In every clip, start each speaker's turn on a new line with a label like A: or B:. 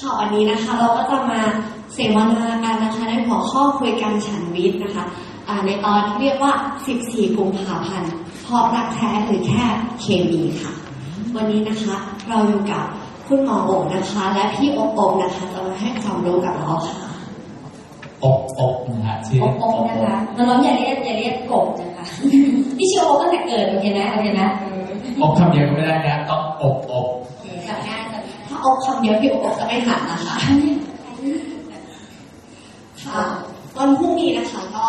A: ค่ะวันนี้นะคะเราก็จะมาเสวนากันนะคะในหัวข้อคุยกันฉันวิทย์นะคะอ่าในตอนที่เรียกว่า 14 กุมภาพันธ์เพราะรักแท้หรือแค่เคมีค่ะ วันนี้นะคะเราอยู่กับคุณหมอโอบนะคะ และพี่อบอบนะคะจะมาให้ความรู้กับเราค่ะ
B: อบอบนะฮะชื่อ
C: โอ๊กนะคะน้องๆอย่าเรียกอย่าเรียกกบนะคะพี่ชื่อโอ๊กตั้งแต่เกิดโอเคนะโอเคนะเออ
B: อบคำเดียวก็ไม่ได้นะต้องอบอบ
C: โอเคจำง่ายจำง่าย
A: ถ้าอบคำเดียวพี่อบอบจะไม่หันนะคะค่ะวันพรุ่งนี้นะคะก็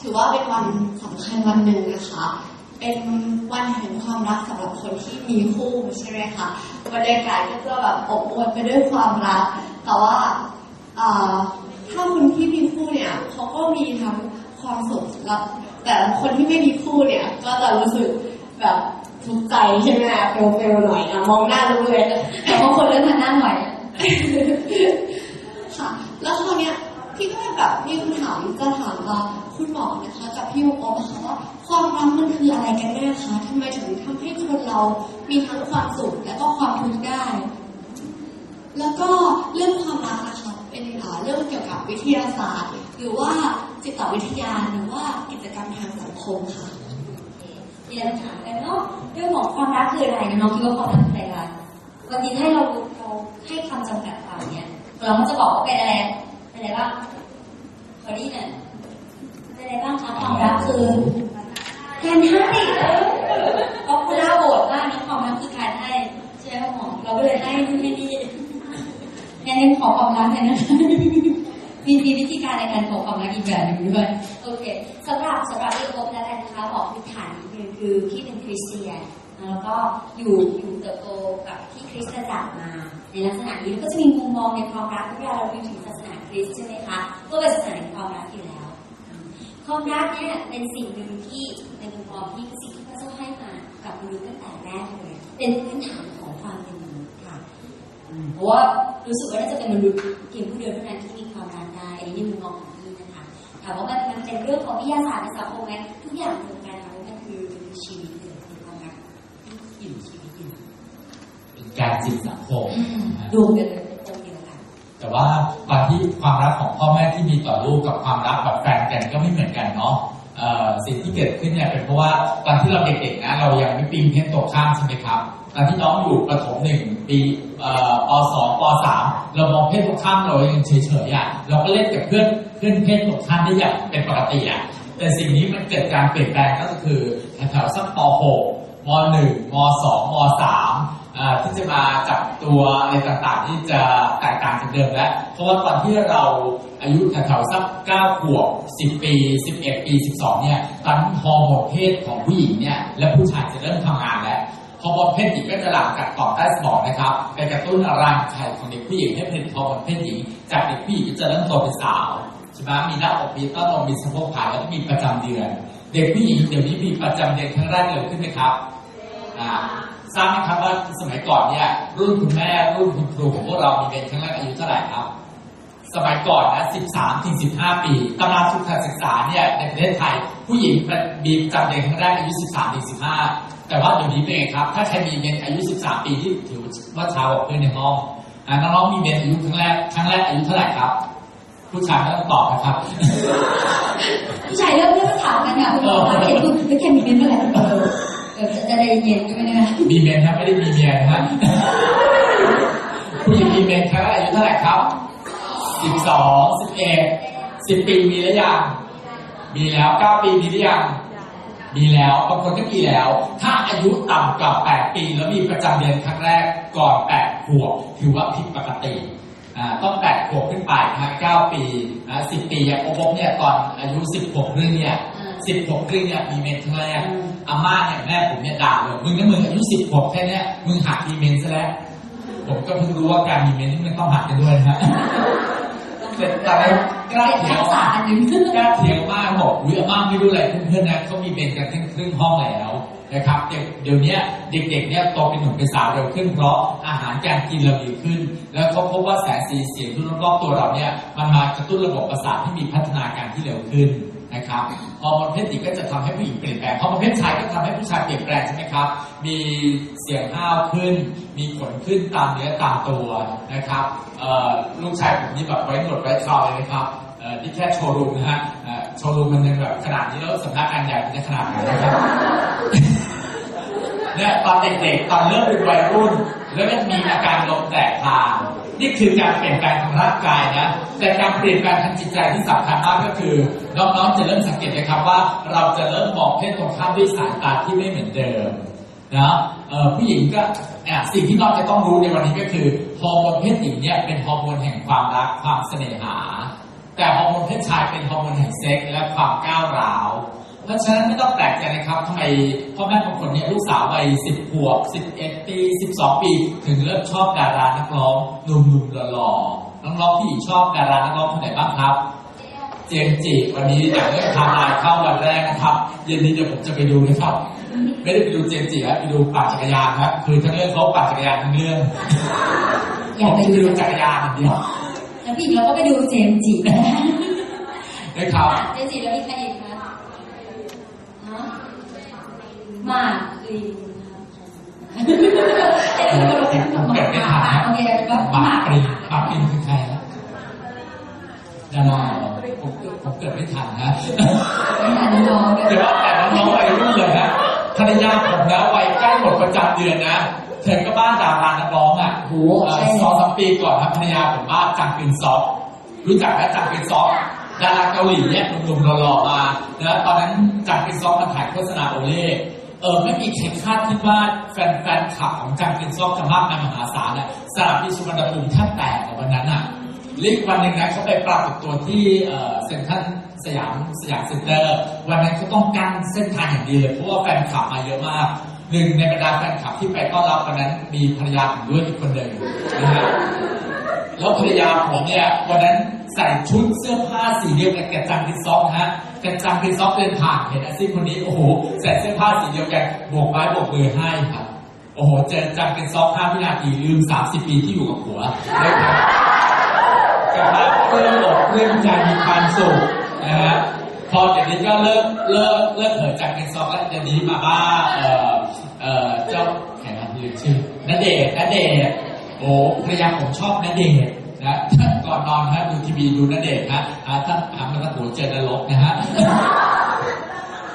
A: ถือว่าเป็นวันสำคัญวันหนึ่งนะคะ เป็นวันแห่งความรักสำหรับคนที่มีคู่ใช่ไหมคะบรรยากาศก็จะแบบอบอวลไปด้วยความรัก แต่ว่าถ้าคนที่มีคู่เนี่ยเขาก็มีทั้งความสุขแล้วแต่คนที่ไม่มีคู่เนี่ย ก็จะรู้สึกแบบ ทุกใจใช่ไหมเฟลเฟลหน่อยอะมองหน้ารู้เลย
C: แต่บางคนเริ่มมาหน้าหน่อย
A: ค่ะ แล้วคราวเนี้ยพี่ก็แบบมีคำถามจะถามว่าคุณหมอนะคะกับพี่โอมนะคะว่าความรักมันคืออะไรกันแน่คะทำไมถึงทำให้คนเรามีทั้งความสุขและก็ความทุกข์ได้ แล้วก็เรื่องความรักนะคะเป็นอ่าเรื่องเกี่ยวกับวิทยาศาสตร์ หรือว่าจิตวิทยาหรือว่ากิจกรรมทางสังคมค่ะ
C: เรียนถามกันเนาะเรื่องของความรักคืออะไรนะน้องคิดว่าความรักคืออะไรวันนี้ให้เราเราให้คำจำกัดความเนี่ยเราก็จะบอกว่าเป็นอะไรเป็นอะไรบ้างขอดีหน่อยเป็นอะไรบ้างคะความรักคือการให้เพราะคุณเล่าโหวตมาความรักคือการให้ใช่ไหมหมอเราก็เลยให้นู่นให้นี่งั้นขอความรักเลยนะคะ มีมีวิธีการในการขอความรักอีกแบบหนึ่งด้วยโอเคสำหรับสำหรับเรื่องโอ๊คแล้วกันนะคะบอกพื้นฐานนิดนึงคือพี่เป็นคริสเตียนแล้วก็อยู่อยู่เติบโตกับที่คริสตจักรมา ในลักษณะนี้แล้วก็จะมีมุมมองในความรักเวลาเราพูดถึงศาสนาคริสต์ใช่ไหมคะก็เป็นศาสนาแห่งความรักอยู่แล้ว ความรักเนี่ยเป็นสิ่งหนึ่งที่ในมุมมองที่เป็นสิ่งที่พระเจ้าให้มากับมนุษย์ตั้งแต่แรกเลยเป็นพื้นฐานของความเป็นมนุษย์ค่ะเพราะว่ารู้สึกว่าน่าจะเป็นมนุษย์เพียงผู้เดียวเท่านั้นที่ ในมุมมองของพี่นะคะถามว่ามันมันเป็นเรื่องของวิทยาศาสตร์ในสังคมไหมทุกอย่างรวมกันค่ะเพราะมันคือมันคือชีวิตเลยคือความรักที่อยู่ชีวิตอยู่
B: เป็นการจิตสังคมนะฮะ
C: รวมกันเลยเป็นองค์เดียวกัน
B: แต่ว่าความที่ความรักของพ่อแม่ที่มีต่อลูกกับความรักแบบแฟนกันก็ไม่เหมือนกันเนาะเอ่อ สิ่งที่เกิดขึ้นเนี่ยเป็นเพราะว่าตอนที่เราเด็กๆนะเรายังไม่ปีนเพศตกข้ามใช่ไหมครับตอนที่น้องอยู่ประถมหนึ่งปีเอ่อปสองปสามเรามองเพศตกข้ามเรายังเฉยๆอะเราก็เล่นกับเพื่อนเพื่อนเพศตกข้ามได้อย่างเป็นปกติอะแต่สิ่งนี้มันเกิดการเปลี่ยนแปลงก็คือแถวๆสักปหกมหนึ่งมสองมสาม ที่จะมาจับตัวอะไรต่างๆ ที่จะแตกต่างจากเดิมแล้ว เพราะว่าตอนที่เราอายุแถวๆสัก9ขวบ10ปี11ปี12เนี่ยตอนฮอร์โมนเพศของผู้หญิงเนี่ยและผู้ชายจะเริ่มทำงานแล้วฮอร์โมนเพศหญิงก็จะหลั่งจากต่อมใต้สมองนะครับไปกระตุ้นร่างกายของเด็กผู้หญิงให้ผลิตฮอร์โมนเพศหญิง จากเด็กผู้หญิงจะเริ่มโตเป็นสาวใช่ไหมมีหน้าอกมีต้านมมีสะโพกผ่าแล้วก็มีประจำเดือน เด็กผู้หญิงเดี๋ยวนี้มีประจำเดือนครั้งแรกเร็วขึ้นไหมครับอ่า ทราบไหมครับว่าสมัยก่อนเนี่ยรุ่นคุณแม่รุ่นคุณครูของพวกเรามีเรียนครั้งแรกอายุเท่าไหร่ครับ สมัยก่อนนะ 13ถึง15 ปีตำราสุกขศึกษาเนี่ยในประเทศไทย ผู้หญิงมีประจำเดือนครั้งแรกอายุ 13ถึง15 แต่ว่าเดี๋ยวนี้เป็นไงครับ ถ้าใครมีเมนอายุ 13 ปีที่ถือว่าชากว่าเพื่อนในห้องน้องๆมีเมนอายุครั้งแรกครั้งแรกอายุเท่าไหร่ครับผู้ชายไม่ต้องตอบนะครับ
C: ผู้ชายเริ่มเริ่มถามกันค่ะคุณหมอเห็นคุณแล้วแค่มีเป็น เออจะจะได้เย็นใช่ไหมเนี่ย
B: มีเมนนะไม่ได้มีเมียนะฮะผู้หญิงมีเมนครั้งแรกอายุเท่าไหร่ครับสิบสองสิบเอ็ดสิบปีมีหรือยังมีแล้วเก้าปีมีหรือยังมีแล้วบางคนก็มีแล้ว ถ้าอายุต่ำกว่าแปดปี แล้วมีประจำเดือนครั้งแรกก่อนแปดขวบถือว่าผิดปกติอ่าต้องแปดขวบขึ้นไปนะฮะเก้าปีนะสิบปีอย่างโอภพเนี่ยตอนอายุสิบหกเรื่องเนี่ย
C: อ่า
B: สิบหกเรื่องเนี่ยมีเมนครั้งแรก
C: อืม
B: อาม่าเนี่ยแม่ผมเนี่ยด่าเลยมึงนะมึงอายุสิบหกแค่เนี้ยมึงหักมีเมนซะแล้วผมก็เพิ่งรู้ว่าการมีเมนที่มันต้องหักกันด้วยนะฮะเสร็จแต่แล้วกล้า
C: เป็น
B: เถีย
C: ทั
B: ง
C: กษะอันหนึ่ง
B: กล้าเถียงมากบอกอุ้ยอาม่าไม่รู้อะไรเพื่อนๆนะเขามีเมนกันทั้งครึ่งห้องแล้วนะครับเด็กเดี๋ยวเนี้ยเด็กๆเนี่ยโตเป็นหนุ่มเป็นสาวเร็วขึ้นเพราะอาหารการกินเราดีขึ้น แล้วเขาพบว่าแสงสีเสียงทุกรอบๆตัวเราเนี่ยมันมากระตุ้นระบบประสาทที่มีพัฒนาการที่เร็วขึ้น นะครับฮอร์โมนเพศหญิงก็จะทำให้ผู้หญิงเปลี่ยนแปลงฮอร์โมนเพศชายก็ทำให้ผู้ชายเปลี่ยนแปลงใช่ไหมครับ มีเสียงห้าวขึ้น มีขนขึ้นตามเนื้อตามตัวนะครับลูกชายผมนี่แบบไว้หนวดไว้เคราเลยนะครับเอ่อที่แค่โชว์รูมนะฮะโชว์รูมมันยังแบบขนาดนี้แล้วสำนักงานใหญ่มันจะขนาดไหนนะครับเนี่ยตอนเด็กๆตอนเริ่มเป็นวัยรุ่นแล้วมันมีอาการลมแตกทาง นี่คือการเปลี่ยนแปลงทางร่างกายนะ แต่การเปลี่ยนแปลงทางจิตใจที่สำคัญมากก็คือน้องๆจะเริ่มสังเกตนะครับว่า เราจะเริ่มมองเพศตรงข้ามด้วยสายตาที่ไม่เหมือนเดิมนะผู้หญิงก็สิ่งที่น้องจะต้องรู้ในวันนี้ก็คือฮอร์โมนเพศหญิงเนี่ยเป็นฮอร์โมนแห่งความรักความเสน่หา แต่ฮอร์โมนเพศชายเป็นฮอร์โมนแห่งเซ็กส์และความก้าวร้าว เพราะฉะนั้นไม่ต้องแปลกใจนะครับทำไมพ่อแม่บางคนเนี่ยลูกสาววัยสิบขวบสิบเอ็ดปีสิบสองปี ถึงเริ่มชอบดารานักร้องหนุ่มๆหล่อๆน้องๆที่ชอบดารานักร้องคนไหนบ้างครับ เจมส์จิวันนี้อย่างเรื่องไทำลายเข้าวันแรกนะครับเย็นนี้เดี๋ยวผมจะไปดูนะครับ ไม่ได้ไปดูเจมส์จิครับไปดูปั่นจักรยานครับคือทั้งเรื่องเขาปั่นจักรยานทั้งเรื่อง
C: อยาก
B: ผม
C: ไป
B: จะไป
C: ดู
B: ดูจักรยานอย่างเดียว
C: แล้วพี่เราก็ไปดูเจมส์จินะ
B: นะครับ
C: เจมส์จิแล้วมีใครอีกคะฮะ หมากปรินเอ๊ะเราเป็นหมากโอเคล้วก็
B: หมา
C: กก
B: ปรินหมากปรินคือใครครับดาราเหรอผมผมเกิดไม่ทันนะ
C: ไม่ทันน้องเล
B: เดี๋ยวยว่าแต่น้องๆวัยรุ่นเลยนะภรรยาผมนะวัยใกล้หมดประจำเดือนนะเธอก็บ้านดารานักร้องอะ
C: โห
B: เอ่อ
C: ใช่
B: สองสามปีก่อนครับภรรยาผมบ้านจังปินซอกรู้จักไหมจังปินซอกดาราเกาหลีเนี่ยหนุ่มๆหล่อๆมานะตอนนั้นจังปินซอกมันถ่ายโฆษณาโอเล่ เออไม่มีใครคาดคิดว่าแฟนๆขับของจังปินซอกจะมากมายมหาศาลอะสนามบินสุวรรณภูมิแทบแตกในวันนั้นอะเรียกวันหนึ่งนะเขาไปปรากฏตัวที่เซ็นทรัลสยามสยามเซ็นเตอร์ วันนั้นเขาต้องกั้นเส้นทางอย่างดีเลยเพราะว่าแฟนคลับมาเยอะมากหนึ่งในบรรดาแฟนคลับที่ไปต้อนรับวันนั้นมีภรรยาผมด้วยอีกคนหนึ่งนะฮะแล้วภรรยาผมเนี่ยวันนั้นใส่ชุดเสื้อผ้าสีเดียวกันกับจังกินซอกฮะ กับจังกินซอกเดินผ่านเห็นอาซีคนนี้โอ้โหใส่เสื้อผ้าสีเดียวกันโบกไม้โบกมือให้ครับ โอ้โหเจอจังกินซอกห้าวินาทีลืม30ปีที่อยู่กับผัวนะครับกลับมาเพื่อหลบเรื่องใจมีความสุขนะฮะพอเดี๋ยวนี้ก็เลิกเลิกเลิกเหินจากเป็นซอกแล้วเดี๋ยวนี้มาบ้าเอ่อเอ่อเจ้าแขกรับลืมชื่อณเดชน์ณเดชโอ้ภรรยาผมชอบณเดช น์นะก่อนนอนนะดูทีวีดูณเดชน์นะอ่าท่านถามมาตะโกเจอนรกนะฮะ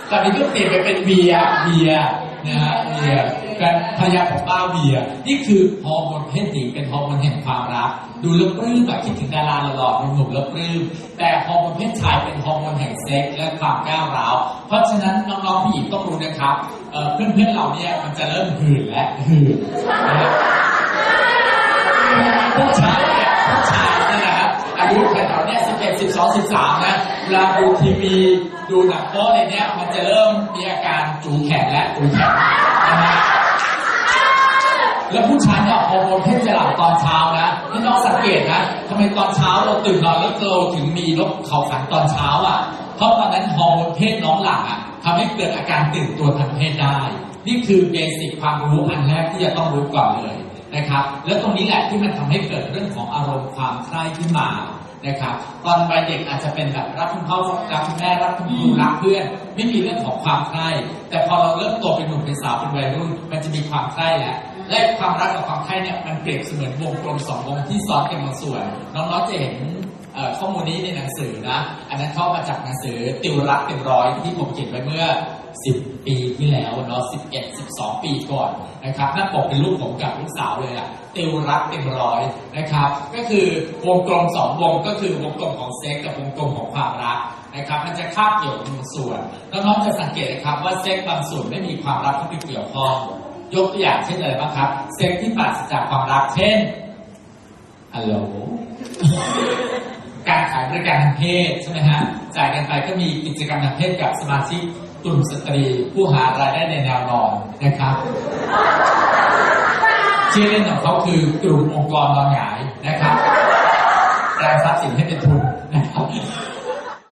B: ตอนนี้ก็เปลี่ยนไปเป็นเบียร์เบียร์นะฮะเบียร์กันภรรยาของป้าเบียร์นี่คือฮอร์โมนเพศหญิงเป็นฮอร์โมนแห่งความรัก ดูแล้วปลื้มแบบคิดถึงดาราหล่อๆหนุ่มๆแล้วปลื้มแต่ฮอร์โมนเพศชายเป็นฮอร์โมนแห่งเซ็กส์และความก้าวร้าวเพราะฉะนั้นน้องๆผู้หญิงต้องรู้นะครับเอ่อเพื่อนๆเราเนี่ยมันจะเริ่มหื่นและหื่นนะฮะผู้ชายเนี่ย ใชายเนี่นะครับอายุแถวๆเนี่ยสิบเอ็ดสิบสองสิบสามนะเวลาดูทีวีดูหนังโป๊อะไรเนี่ยมันจะเริ่มมีอาการจูแขนและจูแขนนะฮะแล้วผู้ชายเนี่ยฮอร์โมนเพศจะหลับตอนเช้านะให้น้องสังเกตนะทำไมตอนเช้าเราตื่นนอนแล้วเราถึงมีนกเขาขันตอนเช้าอะ เพราะตอนนั้นฮอร์โมนเพศน้องหลังอะทำให้เกิดอาการตื่นตัวทางเพศได้ นี่คือเบสิกความรู้อันแรกที่จะต้องรู้ก่อนเลย นะครับ แล้วตรงนี้แหละที่มันทำให้เกิดเรื่องของอารมณ์ความใคร่ขึ้นมานะครับ ตอนวัยเด็กอาจจะเป็นแบบรักคุณพ่อรักคุณแม่รักคุณครูรักเพื่อน ไม่มีเรื่องของความใคร่แต่พอเราเริ่มโตเป็นหนุ่มเป็นสาวเป็นวัยรุ่น มันจะมีความใคร่แหละและความรักกับความใคร่เนี่ยมันเปรียบเสมือนวงกลมสองวงที่ซ้อนกันบางส่วนน้องๆจะเห็น ข้อมูลนี้ในหนังสือนะ อันนั้นเข้ามาจากหนังสือติวรักเป็นร้อยที่ผมเขียนไว้เมื่อ 10 ปีที่แล้วเนาะ11 12 ปีก่อนนะครับหน้าปกเป็นรูปผมกับลูกสาวเลยอะติวรักเป็นร้อยนะครับ ก็คือวงกลมสองวงก็คือวงกลมของเซ็กกับวงกลมของความรักนะครับ มันจะคาบเกี่ยวบางส่วนแล้วน้องจะสังเกตนะครับว่าเซ็กบางส่วนไม่มีความรักเข้าไปเกี่ยวข้องยกตัวอย่างเช่นอะไรบ้างครับ เซ็กที่ปราศจากความรักเช่นฮัลโหล บริการทางเพศใช่ไหมฮะจ่ายกันไปก็มีกิจกรรมทางเพศกับสมาชิกกลุ่มสตรี ผู้หารายได้ในแนวนอนนะครับชื่อเล่นของเขาคือกลุ่มองค์กรนอนหงายนะครับแปลงทรัพย์สินให้เป็นทุนนะครับ